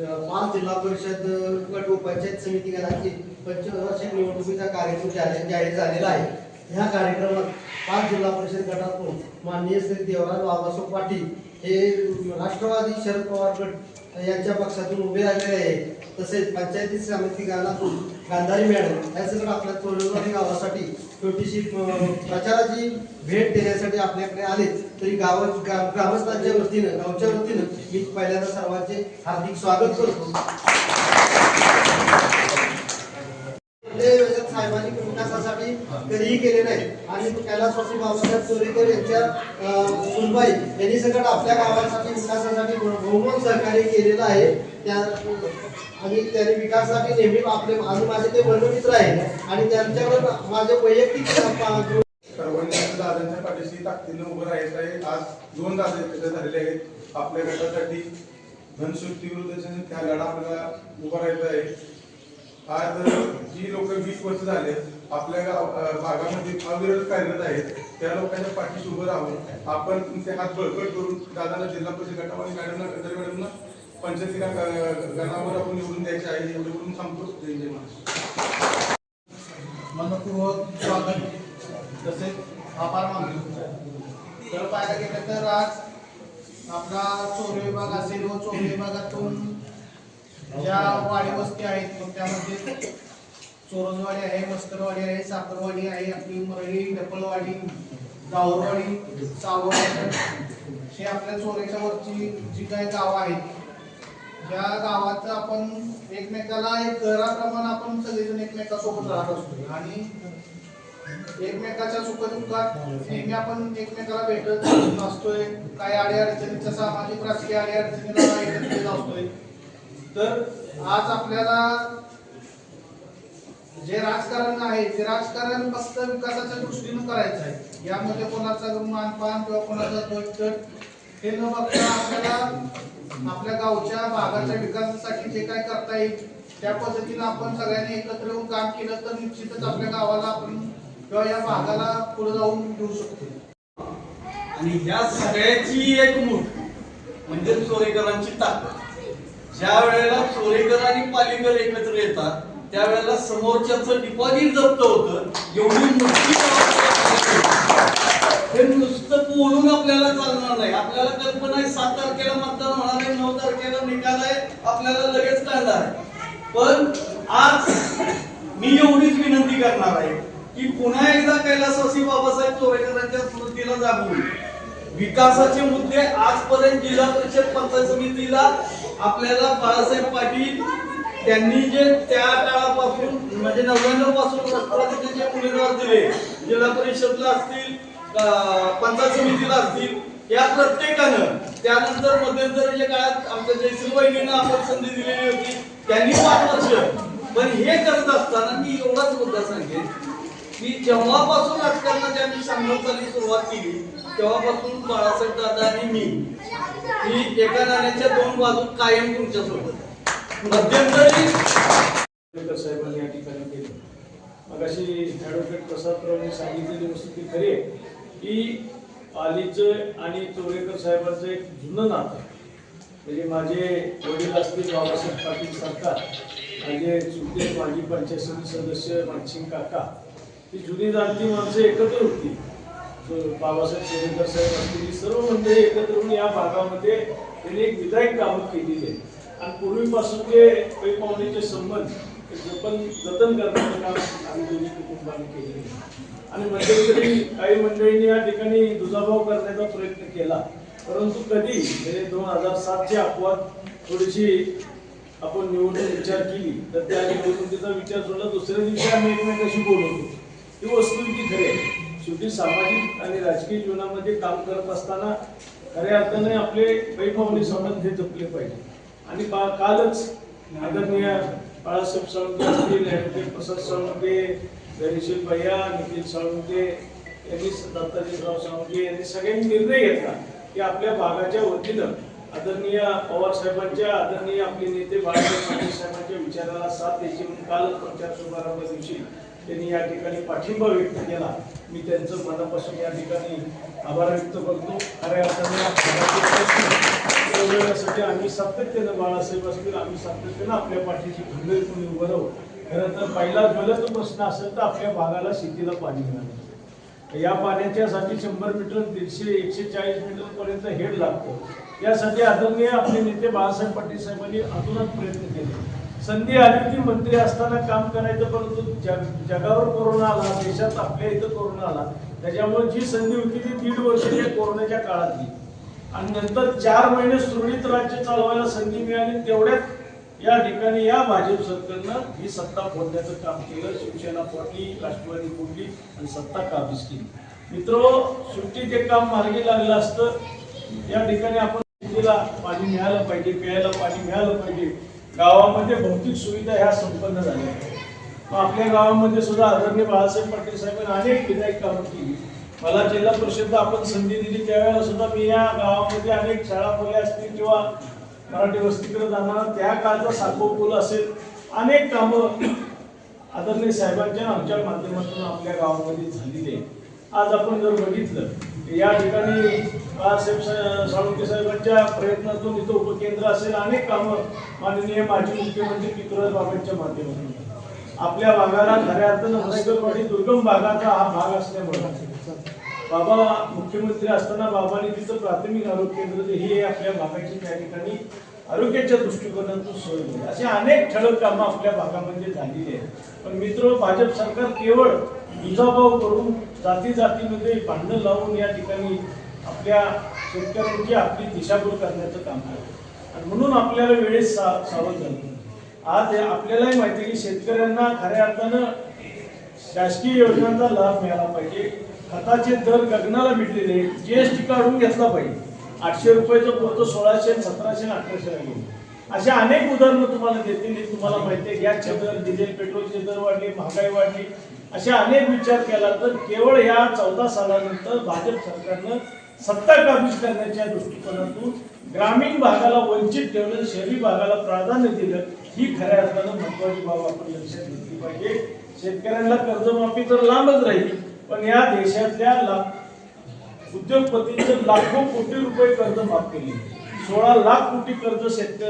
पाच जिल्हा परिषद गट व पंचायत समिती गटाची पंचवार्षिक निवडणुकीचा कार्यक्रम जाहीर जाहीर झालेला आहे. ह्या कार्यक्रमात पाच जिल्हा परिषद गटातून माननीय श्री देवराज बाबासाहेब पाटील हे राष्ट्रवादी शरद पवार गट यांच्या पक्षातून उभे राहिलेले आहे तसेच पंचायती समिती गणातून गांधारी मॅडम या सगळं आपल्या चोरवाडी गावासाठी छोटीशी प्रचाराची भेट देण्यासाठी आपल्याकडे आले. तरी गाव गा- ग्रामस्थांच्या वतीनं गावच्या वतीनं मी पहिल्यांदा सर्वांचे हार्दिक स्वागत करतो. साहेबांनी विकासासाठी कधीही केले नाही. आणि कैलासवासी बाबासाहेब चोरेकर यांच्या सुनबाई यांनी सगळं आपल्या गावासाठी विकासासाठी बहुमत सहकार्य केलेलं आहे. त्या आणि त्यांनी विकासासाठी नेहमी आपले आणि माझे ते वर्गमित्र आहे आणि त्यांच्यावर माझे वैयक्तिक सर्वांनी दादांच्या पाठीशी ताकदीनं उभं राहायचं आहे. आज दोन दादा एकत्र झालेले आहेत. आपल्या गटासाठी धनशक्ती विरुद्ध त्या लढा आपल्याला उभा राहायचा आहे. आज जी लोक वीस वर्ष झाले आपल्या गाव भागामध्ये अविरत कार्यरत आहेत. त्या लोकांच्या पाठीशी उभं राहून आपण तुमचे हात बळकट करून दादाला जिल्हा परिषद गटामध्ये मॅडमना मॅडमना पंचायतीला गणावर आपण निवडून द्यायचे आहे एवढे करून संपतो मनपूर्वक स्वागत. तसेच आभार मानतो. तर पाहायला गेलं तर आज आपला चोर विभाग असेल व चोर विभागातून ज्या वाडी वस्ती आहेत मग त्यामध्ये चोरजवाडी आहे मस्करवाडी आहे साखरवाडी आहे आपली मरळी डपलवाडी गावरवाडी सावरवाडी. हे आपल्या चोरेच्या वरची जी काही गावं आहेत या गावाचं आपण एकमेकाला एक घराप्रमाणे आपण सगळेजण एकमेकासोबत राहत असतो. आणि एकमेकाच्या सुखदुःखात नेहमी आपण एकमेकाला भेटत असतोय काही अडीअडचणीच्या सामाजिक राजकीय अडी अडचणीला एकत्रित असतोय. तर आज आपल्याला जे राजकारण आहे ते राजकारण फक्त विकासाच्या दृष्टीनं करायचं आहे. यामध्ये कोणाचा मानपान किंवा कोणाचा ध्वजगट हे न बघता आपल्याला आपल्या गावच्या भागाच्या विकासासाठी जे काय करता येईल त्या पद्धतीनं आपण सगळ्यांनी एकत्र येऊन काम केलं तर निश्चितच आपल्या गावाला आपण किंवा या भागाला पुढे जाऊन घेऊ शकतो. आणि ह्या सगळ्याची एक मूठ म्हणजे चोरेकरांची ताकद. ज्या वेळेला चोरेकर आणि पालिकर एकत्र येतात त्यावेळेला समोरच्याच डिपॉझिट जप्त होतं एवढी मोठी हे नुसतं बोलून आपल्याला चालणार नाही. आपल्याला कल्पना आहे सात तारखेला मतदान होणार आहे नऊ तारखेला निकाल आहे आपल्याला लगेच कळणार पण आज मी एवढीच विनंती करणार आहे की पुन्हा एकदा कैलासवासी बाबासाहेब चोरेकरांच्या स्मृतीला जागून विकासाचे मुद्दे आजपर्यंत जिल्हा परिषद पंचायत समितीला आपल्याला बाळासाहेब पाटील त्यांनी जे त्या काळापासून म्हणजे नव्याण्णवपासून राष्ट्रवादीचे जे उमेदवार दिले जिल्हा परिषदला असतील पंचायत समितीला असतील. या प्रत्येकानं त्यानंतर मध्यंतरीच्या काळात आमच्या जयसिंग वहिनीनं आपण संधी दिलेली होती त्यांनी पाच वर्ष पण हे करत असताना मी एवढाच मुद्दा सांगेन. की जेव्हापासून राजकारणाची आम्ही सांगण्याची सुरुवात केली तेव्हापासून बाळासाहेब दादा आणि मी ही एका नाण्याच्या दोन बाजू कायम तुमच्यासोबत मध्यंतरी साहेबांनी या ठिकाणी केलं. मगाशी ॲडव्होकेट प्रसादरावांनी सांगितलेली वस्तू ती खरी आहे. की आलीचं आणि चोरेकर साहेबांचं एक जुनं नातं. म्हणजे माझे वडील असतील बाबासाहेब पाटील सरकार माझे चुलते माजी पंचायत समिती सदस्य मानसिंग काका ही जुनी जाणती माणसं एकत्र होती. बाबासाहेब चोरेकर साहेब असतील सर्व मंडळी एकत्र होऊन या भागामध्ये त्यांनी एक विधायक कामं केलेली आहे आणि पूर्वीपासून जे पै संबंध ते जपन जतन करण्याचं काम आम्ही दोन्ही कुटुंबाने केले आणि मध्यंतरी काही मंडळींनी या ठिकाणी दुजाभाव करण्याचा प्रयत्न केला. परंतु कधी? म्हणजे दोन हजार सातची अपवाद थोडीशी आपण निवडून विचार केली तर त्या निवडणुकीचा विचार सोडला. दुसऱ्या दिवशी आम्ही एकमेकाशी बोलत होतो. ही वस्तू ती खरी आहे शेवटी सामाजिक आणि राजकीय जीवनामध्ये काम करत असताना खऱ्या अर्थाने आपले वैभवनी संबंध हे जपले पाहिजे. आणि कालच आदरणीय बाळासाहेब साळुंके असतील ॲडव्होकेट प्रसाद साळुंके धैर्यशील भैया निखिल साळुंके यांनी दत्ताजीराव साळुंके यांनी सगळ्यांनी निर्णय घेतला की आपल्या भागाच्या वतीनं आदरणीय पवार साहेबांच्या आदरणीय आपले नेते बाळासाहेब पाटील साहेबांच्या विचाराला साथ द्यायची म्हणून काल प्रचार शुभारंभ दिवशी त्यांनी या ठिकाणी पाठिंबा व्यक्त केला. मी त्यांचं मनापासून या ठिकाणी आभार व्यक्त करतो. खऱ्या अर्थाने सोडवण्यासाठी आम्ही सातत्यानं बाळासाहेब असतील आम्ही सातत्यानं आपल्या पाठीशी खंबीरपणे उभं राहू. खरं तर पहिला ज्वलंत प्रश्न असेल तर आपल्या भागाला शेतीला पाणी मिळालं या पाण्याच्यासाठी शंभर मीटर दीडशे एकशे चाळीस मीटरपर्यंत हेड लागतो. यासाठी आदरणीय आपले नेते बाळासाहेब पाटील साहेबांनी अजूनच प्रयत्न केले. संधी आली की मंत्री असताना काम करायचं परंतु जग जगावर कोरोना आला देशात आपल्या इथं कोरोना आला. त्याच्यामुळे जी संधी होती ती दीड वर्ष कोरोनाच्या काळातली. आणि नंतर चार महिने सुरळीत राज्य चालवायला संधी मिळाली तेवढ्यात या ठिकाणी या भाजप सरकारनं ही सत्ता फोडण्याचं काम केलं. शिवसेना फोडली राष्ट्रवादी फोडली आणि सत्ता काबीज केली. मित्र सुट्टीत एक काम मार्गी लागलं असतं. या ठिकाणी आपण शेतीला पाणी मिळालं पाहिजे प्यायला पाणी मिळालं पाहिजे. गावामध्ये भौतिक सुविधा ह्या संपन्न झाल्या. मग आपल्या गावामध्ये सुद्धा आदरणीय बाळासाहेब पाटील साहेबांनी अनेक विधायक कामं केली. मला जिल्हा परिषद आपण संधी दिली त्यावेळेला सुद्धा मी या गावामध्ये अनेक शाळा खोल्या असतील किंवा मराठी वस्तीकडे जाणार त्या काळचा साखो पूल असेल अनेक कामं आदरणीय साहेबांच्या आमच्या माध्यमातून आपल्या गावामध्ये झालेली आहे आज आपण जर बघितलं या ठिकाणी बाळासाहेब साळुंके साहेबांच्या प्रयत्नातून इथं उपकेंद्र असेल अनेक कामं माननीय माजी मुख्यमंत्री पितृराज बाबांच्या माध्यमातून आपल्या भागाला खऱ्या अर्थानं हसगरवाडी दुर्गम भागाचा हा भाग असल्यामुळे बाबा मुख्यमंत्री असताना बाबांनी तिथं प्राथमिक आरोग्य केंद्र जे हे आपल्या भागाची त्या ठिकाणी आरोग्याच्या दृष्टिकोनातून सोय होईल असे अनेक ठळक कामं आपल्या भागामध्ये झालेली आहेत. पण मित्र भाजप सरकार केवळ दुजाभाव करून जाती जातीमध्ये भांडणं लावून या ठिकाणी आपल्या शेतकऱ्यांची आपली दिशाभूल करण्याचं काम करते. आणि म्हणून आपल्याला वेळेस सा सावध झालं आज हे आपल्यालाही माहिती आहे की शेतकऱ्यांना खऱ्या अर्थानं शासकीय योजनांचा लाभ मिळाला पाहिजे. खताचे दर गगनाला मिटलेले जीएसटी काढून घेतला पाहिजे. आठशे रुपयाचं पुरतं सोळाशे सतराशे आणि अठराशे गेले अशा अनेक उदाहरणं तुम्हाला देतील. तुम्हाला माहिती आहे. गॅसचे दर डिझेल पेट्रोलचे दर वाढले महागाई वाढली. अशा अनेक विचार केला तर केवळ या चौदा सालानंतर भाजप सरकारनं सत्ता काबीज करण्याच्या दृष्टिकोनातून ग्रामीण भागाला वंचित ठेवलं शहरी भागाला प्राधान्य दिलं. ही खऱ्या अर्थानं महत्वाची बाब आपण लक्षात घेतली पाहिजे. शेतकऱ्यांना कर्जमाफी तर लांबच राहील पण या देशातल्या लाख उद्योगपतींचं लाखो कोटी रुपये कर्ज माफ केले. सोळा लाख कोटी कर्ज शेतक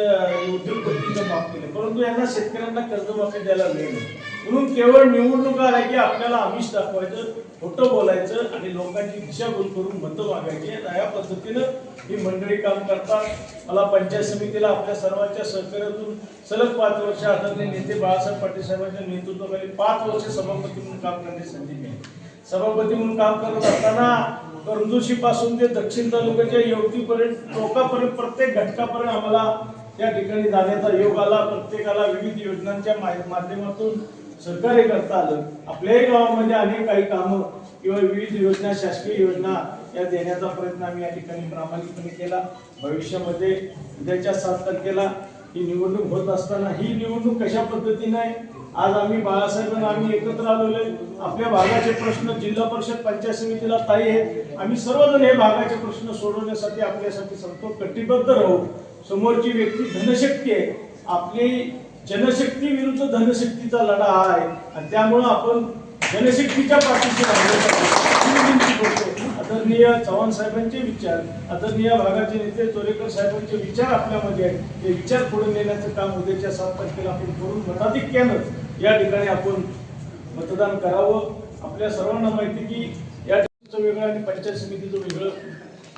उद्योगपतींचं माफ केले. परंतु यांना शेतकऱ्यांना कर्जमाफी द्यायला वेळ नाही. म्हणून केवळ निवडणुका आल्या की आपल्याला आमिष दाखवायचं खोटं बोलायचं आणि लोकांची दिशाभूल करून मतं मागायची आणि या पद्धतीनं ही मंडळी काम करतात. मला पंचायत समितीला आपल्या सर्वांच्या सहकार्यातून सलग पाच वर्ष आदरणीय नेते बाळासाहेब पाटील साहेबांच्या नेतृत्वाखाली पाच वर्ष सभापती म्हणून काम करण्याची संधी मिळाली. सभापती म्हणून काम करत असताना करंदुशी पासून ते दक्षिण तालुक्याच्या युवतीपर्यंत टोकापर्यंत प्रत्येक घटकापर्यंत आम्हाला त्या ठिकाणी जाण्याचा योग आला. प्रत्येकाला विविध योजनांच्या मा- माध्यमातून सहकार्य करता आलं. आपल्याही गावामध्ये अनेक काही कामं किंवा विविध योजना शासकीय योजना या देण्याचा प्रयत्न आम्ही या ठिकाणी प्रामाणिकपणे केला. भविष्यामध्ये उद्याच्या सात तारखेला ही निवडणूक होत असताना ही निवडणूक कशा पद्धतीने आहे? आज आम्ही बाळासाहेबांना आम्ही एकत्र आलेलो आहे. आपल्या भागाचे प्रश्न जिल्हा परिषद पंचायत समितीला ताई आहेत. आम्ही सर्वजण हे भागाचे प्रश्न सोडवण्यासाठी आपल्यासाठी सांगतो कटिबद्ध राहू. समोरची व्यक्ती धनशक्ती आहे. आपली जनशक्ती विरुद्ध धनशक्तीचा लढा हा आहे. आणि त्यामुळं आपण जनशक्तीच्या पाठीशी विनंती करतो. आदरणीय चव्हाण साहेबांचे विचार आदरणीय भागाचे नेते चोरेकर साहेबांचे विचार आपल्यामध्ये आहेत. ते विचार पुढे नेण्याचं काम उद्याच्या सात तारखेला आपण करून मताधिक्यानंच या ठिकाणी आपण मतदान करावं. आपल्या सर्वांना माहिती की या ठिकाणचं वेगळं आणि पंचायत समितीचं वेगळं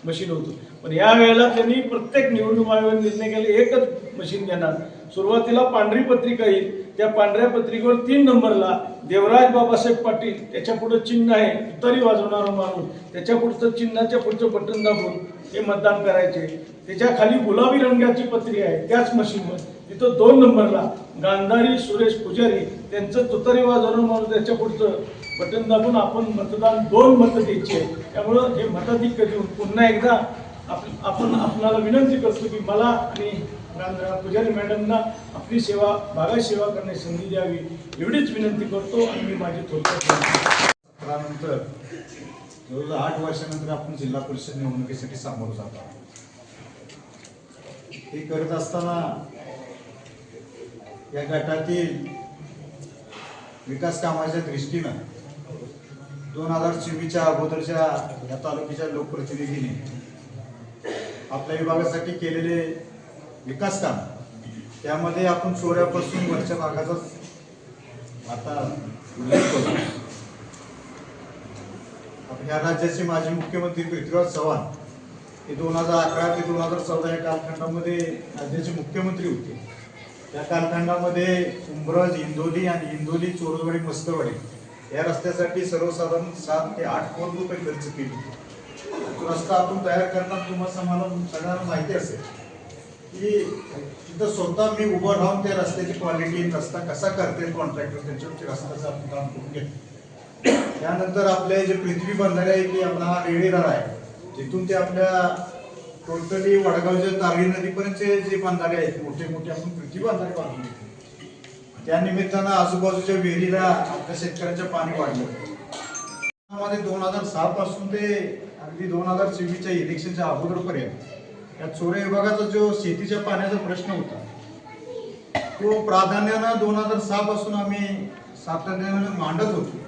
मशीन होतं. पण या वेळेला त्यांनी प्रत्येक निवडणूक आयोगाने निर्णय केला. एकच मशीन घेणार. सुरुवातीला पांढरी पत्रिका येईल. त्या पांढऱ्या पत्रिकेवर तीन नंबरला देवराज बाबासाहेब पाटील त्याच्या पुढे चिन्ह आहे तुतारी वाजवणारा माणूस त्याच्या पुढचं चिन्हाच्या पुढचं बटन दाबून हे मतदान करायचे. त्याच्याखाली गुलाबी रंगाची पत्री आहे त्याच मशीनवर. तिथं दोन नंबरला गांधारी सुरेश पुजारी त्यांचं तुतारी वाजवणारा माणूस त्याच्या पुढचं बटन दाबून आपण मतदान दोन मतं द्यायची आहे त्यामुळं हे मताधिक्य देऊन पुन्हा एकदा आप- आपण आपणाला विनंती करतो की मला आणि गांधरा पुजारी मॅडमना आपली सेवा भागात सेवा करण्याची संधी द्यावी एवढीच विनंती करतो आणि मी माझी थोडक्यानंतर जवळजवळ आठ वर्षानंतर आपण जिल्हा परिषद निवडणुकीसाठी सामोरं जात आहोत. हे करत असताना या गटातील विकास कामाच्या दृष्टीनं दोन हजार चोवीसच्या अगोदरच्या या तालुक्याच्या लोकप्रतिनिधीने आपल्या विभागासाठी केलेले विकास काम. त्यामध्ये आपण चोऱ्यापासून वरच्या भागाचा आता उल्लेख करू. ह्या राज्याचे माजी मुख्यमंत्री पृथ्वीराज चव्हाण हे दोन हजार अकरा ते दोन हजार चौदा या कालखंडामध्ये राज्याचे मुख्यमंत्री होते. त्या कालखंडामध्ये उंब्रज इंदोली आणि इंदोली चोरदवाडी मस्तवाडी या रस्त्यासाठी सर्वसाधारण सात ते आठ कोटी रुपये खर्च केले तो रस्ता आपण तयार करताना तुम्हाला सगळ्यांना माहिती असेल. की तिथं स्वतः मी उभं राहून त्या रस्त्याची क्वालिटी रस्ता कसा करते कॉन्ट्रॅक्टर त्यांच्यावरती रस्त्याचं आपण काम करून घेतो त्यानंतर आपले जे पृथ्वी बंधारे आहे की आपला हा रेडीदार आहे. तिथून ते आपल्या टोटली वडगावच्या तारळी नदीपर्यंतचे जे बंधारे आहेत मोठे मोठे आपण पृथ्वी बंधारे बांधून घेतो त्या निमित्तानं आजूबाजूच्या विहिरीला आपल्या शेतकऱ्यांचं पाणी वाढलं. मध्ये दोन हजार सहा पासून ते अगदी दोन हजार चोवीसच्या इलेक्शनच्या अगोदरपर्यंत या चोरे विभागाचा जो शेतीच्या पाण्याचा प्रश्न होता तो प्राधान्यानं दोन हजार सहा पासून आम्ही सातत्याने मांडत होतो.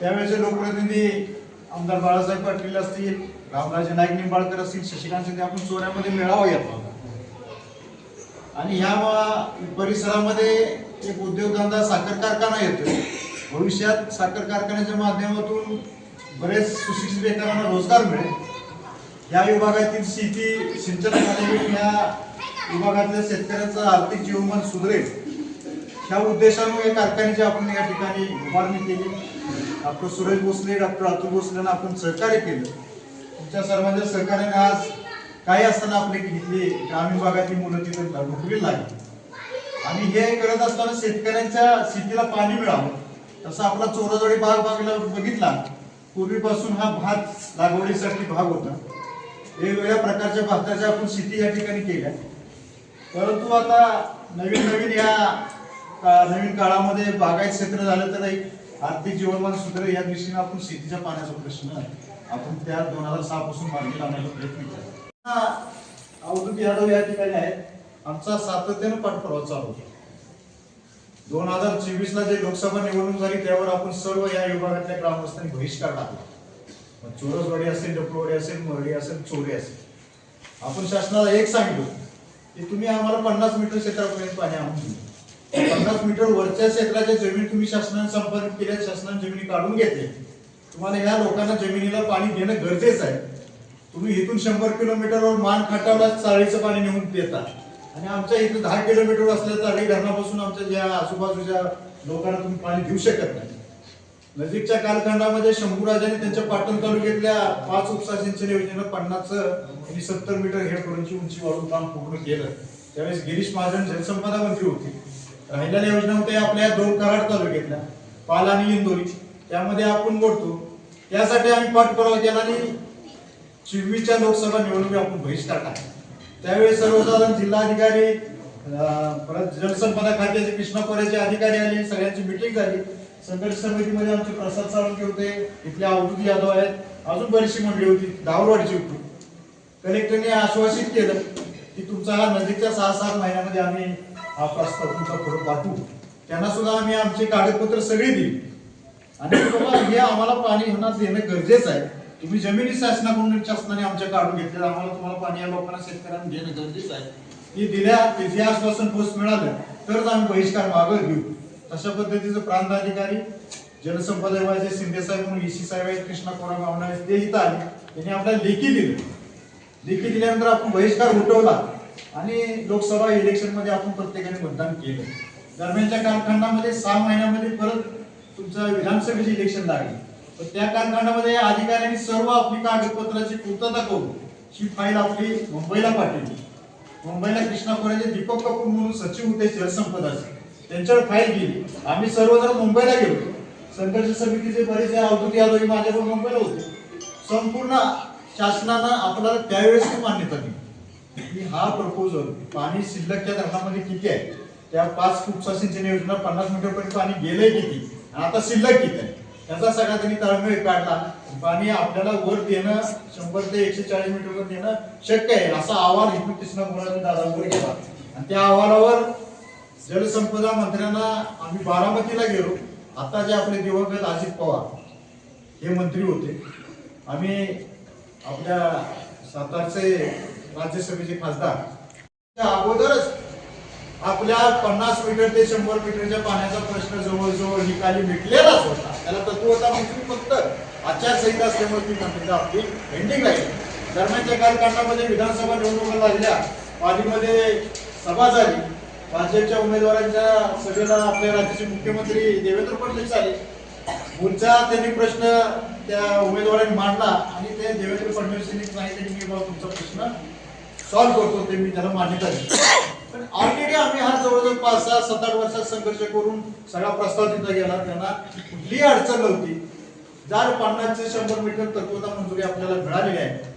त्यावेळेचे लोकप्रतिनिधी आमदार बाळासाहेब पाटील असतील रामराजे नाईक निंबाळकर असतील शशिकांत शिंदे आपण चोऱ्यामध्ये मेळावा घेतला होता. आणि ह्या परिसरामध्ये एक उद्योगधंदा साखर कारखाना येतोय. भविष्यात साखर कारखान्याच्या माध्यमातून बरेच सुशिक्षित बेकारांना रोजगार मिळेल. या विभागातील शेती सिंचन झालेली या विभागातल्या शेतकऱ्यांचं आर्थिक जीवनमान सुधरेल. ह्या उद्देशाने या कारखान्याची आपण या ठिकाणी उभारणी केली. डॉक्टर सुरेश भोसले डॉक्टर अतुल भोसलेंना आपण सहकार्य केलं. तुमच्या सर्वांच्या सहकार्याने आज काही असताना आपली घेतली ग्रामीण भागातील मुलं तिथं नोकरी लागली आणि हे करत असताना शेतकऱ्यांच्या शेतीला पाणी मिळावं तसं आपला चोराजोडी भाग भागला बघितला. पूर्वीपासून हा भात लागवडीसाठी भाग होता. वेगवेगळ्या प्रकारच्या भाताच्या आपण शेती या ठिकाणी केल्या. परंतु आता नवीन नवीन या का- नवीन काळामध्ये बागायत क्षेत्र झालं तर एक आर्थिक जीवनमान सुधारेल या दृष्टीने आपण शेतीच्या पाण्याचा प्रश्न आपण त्या दोन हजार सहा पासून मार्गी लावण्याचा प्रयत्न केला. अवधूत यादव या ठिकाणी आहेत. आमचा सातत्यानं पाठपुरावा चालू होता. दोन हजार चोवीस ला जे लोकसभा निवडणूक झाली त्यावर आपण सर्व या विभागातल्या ग्रामस्थांनी बहिष्कार टाकला. मग चोरसवाडी असेल डपळवाडी असेल मरडी असेल चोरी असेल. आपण शासनाला एक सांगितलं की तुम्ही आम्हाला पन्नास मीटर क्षेत्रापर्यंत पाणी आणून दिलं. पन्नास मीटर वरच्या क्षेत्राच्या जमीन तुम्ही शासनाने संपादित केल्या शासनाने जमिनी काढून घेतल्या. तुम्हाला ह्या लोकांना जमिनीला पाणी देणं गरजेचं आहे. तुम्ही इथून शंभर किलोमीटरवर मान खाटावला चाळीचं पाणी नेऊन देता. आणि आमच्या इथं दहा किलोमीटर असल्या चाळी धरणापासून आमच्या ज्या आजूबाजूच्या लोकांना तुम्ही पाणी देऊ शकत नाही. नजीकच्या कालखंडामध्ये शंभूराजाने त्यांच्या पाटण तालुक्यातल्या पाच उपसा सिंचन योजनेनं पन्नास आणि सत्तर मीटर हेडपर्यंतची उंची वाढून काम पूर्ण केलं. त्यावेळेस गिरीश महाजन जलसंपदा मंत्री होते. राहिलेल्या योजना होत्या आपल्या दोन कराड तालुक्यातल्या पाल आणि इंदोरी. त्यामध्ये आपण बोलतो त्यासाठी आम्ही पाठपुरावा केला आणि चोवीसच्या लोकसभा निवडणुकी आपण बहिष्कार टाकला. त्यावेळी सर्वसाधारण जिल्हाधिकारी परत जलसंपदा खात्याचे कृष्णा अधिकारी आले सगळ्यांची मिटिंग झाली. संघर्ष समितीमध्ये आमचे प्रसाद साळुंके होते इथले अवधूत यादव आहेत अजून बरीचशी मंडळी होती दावरवाडीची होती. कलेक्टरने आश्वासित केलं की तुमचा हा नजीकच्या सहा सात महिन्यामध्ये आम्ही हा प्रस्ताव तुमचा पुढे पाठवू. त्यांना सुद्धा आम्ही आमची कागदपत्र सगळी दिली. आणि बाबा हे आम्हाला पाणी ह्यांना देणं गरजेचं आहे. तुम्ही जमिनी शासनाकडून शासनाने आमच्या काढून घेतलेलं आम्हाला तुम्हाला पाणी या लोकांना शेतकऱ्यांना देणं गरजेचं आहे. ती दिल्या तिथे आश्वासन पोस्ट मिळालं तरच आम्ही बहिष्कार मागं घेऊ. अशा पद्धतीचं प्रांताधिकारी जलसंपदा विभागाचे शिंदे साहेब म्हणून ईसी साहेब आहेत कृष्णा कोरा गावना आहेत ते इथं आले. त्यांनी आपल्याला लेखी दिलं. लेखी दिल्यानंतर आपण बहिष्कार उठवला आणि लोकसभा इलेक्शनमध्ये आपण प्रत्येकाने मतदान केलं. दरम्यानच्या कालखंडामध्ये सहा महिन्यामध्ये परत तुमचं विधानसभेचे इलेक्शन लागले. तर त्या कालखंडामध्ये अधिकाऱ्यांनी सर्व आपली कागदपत्राची पूर्तता करून ही फाईल आपली मुंबईला पाठवली. मुंबईला कृष्णा खोऱ्याचे दीपक कपूर म्हणून सचिव होते जलसंपदाचे. त्यांच्यावर फाईल गेली. आम्ही सर्वजण मुंबईला गेलो. संघर्ष समितीचे बरेचसे अवधूत यादव हे माझ्याबरोबर मुंबईला होते. संपूर्ण शासनानं आपल्याला त्यावेळेस मान्यता दिली. की हा प्रपोजल पाणी शिल्लकच्या धरणामध्ये किती आहे? त्या पाच उपसा सिंचन योजना पन्नास मीटरपर्यंत पाणी गेलंय किती? आता शिल्लक किती आहे? त्याचा सगळा त्यांनी ताळमेळ काढला. पाणी आपल्याला वर देणं शंभर ते एकशे चाळीस मीटरवर देणं शक्य आहे. असा अहवाल इथून कृष्णा मुलाने दादावर गेला. आणि त्या अहवालावर जलसंपदा मंत्र्यांना आम्ही बारामतीला गेलो. आता जे आपले दिवंगत अजित पवार हे मंत्री होते. आम्ही आपल्या सातारचे राज्यसभेचे खासदार. त्या अगोदरच आपल्या पन्नास मीटर ते शंभर मीटरच्या पाण्याचा प्रश्न जवळजवळ निकाली मिटलेलाच होता. त्याला तत्वता मंत्री फक्त. आचारसंहिता असल्यामुळे ती आपली पेंडिंग राहिली दरम्यानच्या कालखंडामध्ये विधानसभा निवडणुका लागल्या. पालीमध्ये सभा झाली. भाजपच्या उमेदवारांच्या सभेला आपल्या राज्याचे मुख्यमंत्री देवेंद्र फडणवीस आले. पुढचा त्यांनी प्रश्न त्या उमेदवारांनी मांडला आणि ते देवेंद्र फडणवीस यांनी सांगितलं की बाबा तुमचा प्रश्न सॉल्व्ह करतो ते मी त्याला मान्यता दिली. पण ऑलरेडी आम्ही हा जवळजवळ पाच सहा सात आठ वर्षात संघर्ष करून सगळा प्रस्ताव दिला गेला. त्यांना कुठलीही अडचण नव्हती. जर पन्नासचे शंभर मीटर तत्वता मंजुरी आपल्याला मिळालेली आहे.